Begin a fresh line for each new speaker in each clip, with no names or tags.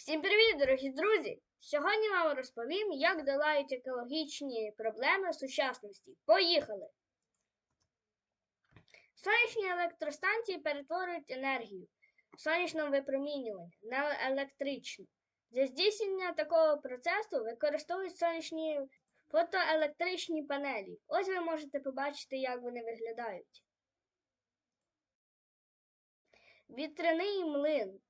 Всім привіт, дорогі друзі! Сьогодні вам розповім, як долають екологічні проблеми сучасності. Поїхали! Сонячні електростанції перетворюють енергію сонячного випромінювання на електричну. Для здійснення такого процесу використовують сонячні фотоелектричні панелі. Ось ви можете побачити, як вони виглядають. Вітряний млин.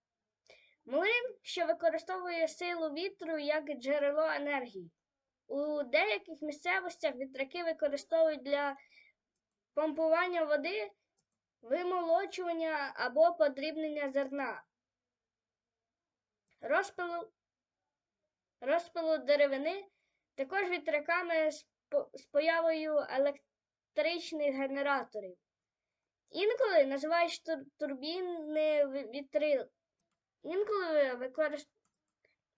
Млин, що використовує силу вітру як джерело енергії. У деяких місцевостях вітряки використовують для помпування води, вимолочування або подрібнення зерна, розпилу, розпилу деревини, також вітряками з, появою електричних генераторів. Інколи називають тур- турбіни вітри, Інколи використ...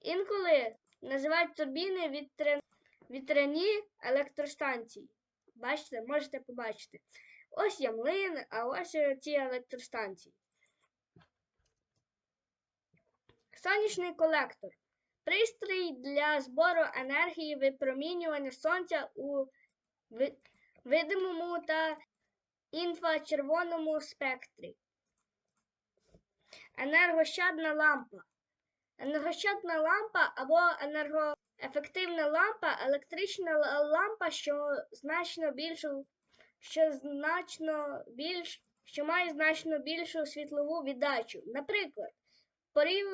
Інколи називають турбіни вітря... вітряні електростанції. Бачите, можете побачити. Ось є млин, а ось е, ці електростанції. Сонячний колектор. Пристрій для збору енергії випромінювання сонця у видимому та інфрачервоному спектрі. Енергощадна лампа. Енергощадна лампа або енергоефективна лампа електрична лампа, що значно більшу, що значно більш, що має значно більшу світлову віддачу. Наприклад, порів,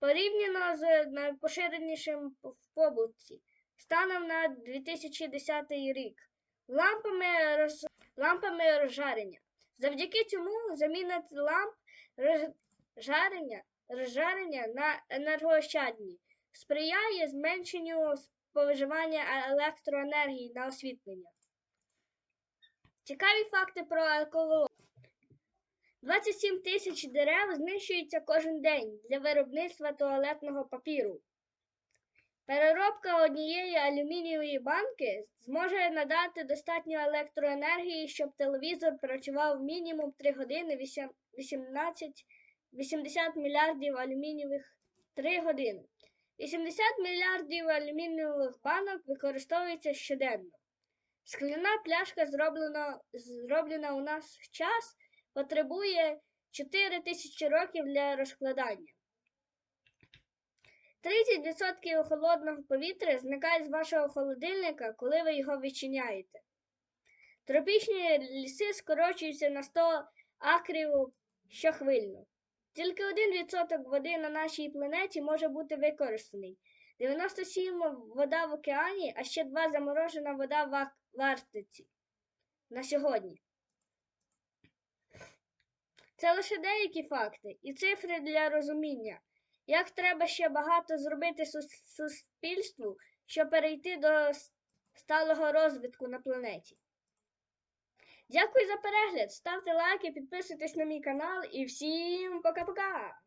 порівняно з найпоширенішим в побуті станом на 2010 рік лампами, роз, лампами розжарення. Завдяки цьому заміна ламп роз, жарення, розжарення на енергоощадні сприяє зменшенню споживання електроенергії на освітлення. Цікаві факти про екологію. 27 тисяч дерев знищується кожен день для виробництва туалетного папіру. Переробка однієї алюмінієвої банки зможе надати достатньо електроенергії, щоб телевізор працював мінімум 3 години 18 80 мільярдів алюмінієвих 3 години. 80 мільярдів алюмінієвих банок використовується щоденно. Скляна пляшка, зроблена, зроблена у наш час, потребує 4 тисячі років для розкладання. 30% холодного повітря зникає з вашого холодильника, коли ви його відчиняєте. Тропічні ліси скорочуються на 100 акрів щохвильно. Тільки 1% води на нашій планеті може бути використаний. 97 вода в океані, а ще 2 заморожена вода в Ак- в Арктиці. На сьогодні. Це лише деякі факти і цифри для розуміння. Як треба ще багато зробити сус- суспільству, щоб перейти до сталого розвитку на планеті. Дякую за перегляд. Ставте лайки, підписуйтесь на мій канал і всім пока-пока!